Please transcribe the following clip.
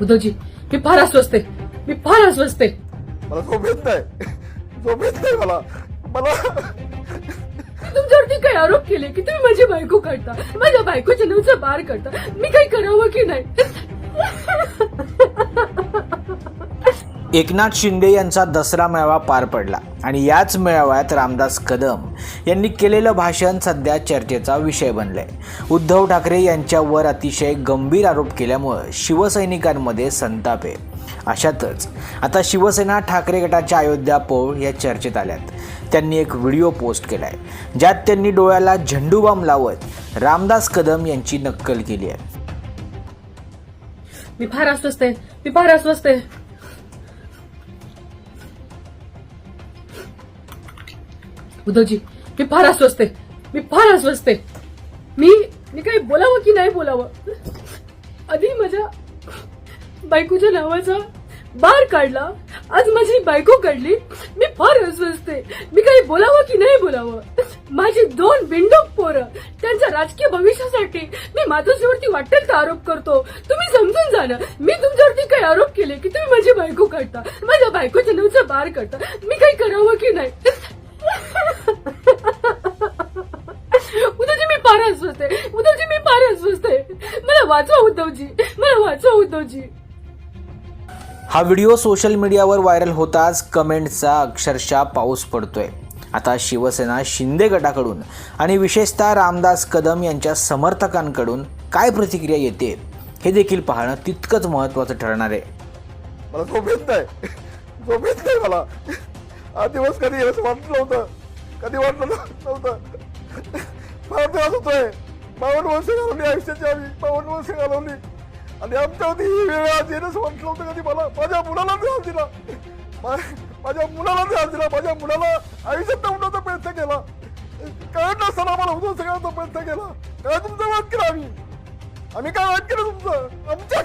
उद्धवजी मी फार अस्वस्थ आहे. मी फार अस्वस्थ आहे. मला झोप येत नाही. झोप येत नाही मला. मला मी तुमच्यावरती काही आरोप केले की तुम्ही माझी बायको काढता. माझ्या बायकोच्या नवचा बार करता. मी काही करावं की नाही? एकनाथ शिंदे यांचा दसरा मेळावा पार पडला आणि याच मेळाव्यात रामदास कदम यांनी केलेलं भाषण सध्या चर्चेचा विषय बनलंय. उद्धव ठाकरे यांच्यावर अतिशय गंभीर आरोप केल्यामुळं शिवसैनिकांमध्ये संताप आहे. अशातच आता शिवसेना ठाकरे गटाच्या अयोध्या पोळ या चर्चेत आल्यात. त्यांनी एक व्हिडिओ पोस्ट केलाय ज्यात त्यांनी डोळ्याला झेंडूबाम लावत रामदास कदम यांची नक्कल केली आहे. मी फार अस्वस्थ आहे. मी फार अस्वस्थ आहे. उद्धवजी मी फार अस्वस्थ आहे. मी फार अस्वस्थ आहे. मी मी काही बोलावं की नाही बोलावं? आधी माझ्या बायकोच्या नावाचा बार काढला. आज माझी बायको काढली. मी फार अस्वस्थ आहे. मी काही बोलावं की नाही बोलावं? माझी दोन बिंडोक पोरं त्यांच्या राजकीय भविष्यासाठी मी मातोश्रीवरती वाटेल का आरोप करतो. तुम्ही समजून जा ना. मी तुमच्यावरती काही आरोप केले की तुम्ही माझी बायको काढता. माझ्या बायकोच्या नावाचा बार काढता. मी काही करावं की नाही उद्धवजी मी आहे उद्धवजी मी फार अस्वस्थ आहे. मला वाचवा उद्धवजी. मला वाचवा उद्धवजी. हा व्हिडिओ सोशल मीडियावर व्हायरल होताच कमेंटचा अक्षरशः पाऊस पडतोय. आता शिवसेना शिंदे गटाकडून आणि विशेषतः रामदास कदम यांच्या समर्थकांकडून काय प्रतिक्रिया येते हे देखील पाहणं तितकंच महत्त्वाचं ठरणार आहे. मला झोप येत नाही. झोप येत नाही मला. हा दिवस कधी असं वाटलं नव्हतं. कधी वाटलं नव्हतं. त्रास होतोय. बावन्न वर्ष घालवली आयुष्याची आम्ही. बावन्न वर्ष घालवली आणि आमच्यावरती ही वेळ आज येणं म्हटलं होतं कधी मला. माझ्या मुलाला त्रास दिला. माझ्या मुलाला त्रास दिला. माझ्या मुलाला आयुष्यात उडवण्याचा प्रयत्न केला. कळत नसताना मला उद्या सगळ्यांचा प्रयत्न केला. काय तुमचा वाद केला आम्ही? आम्ही काय वाद केलं तुमचं? आमच्या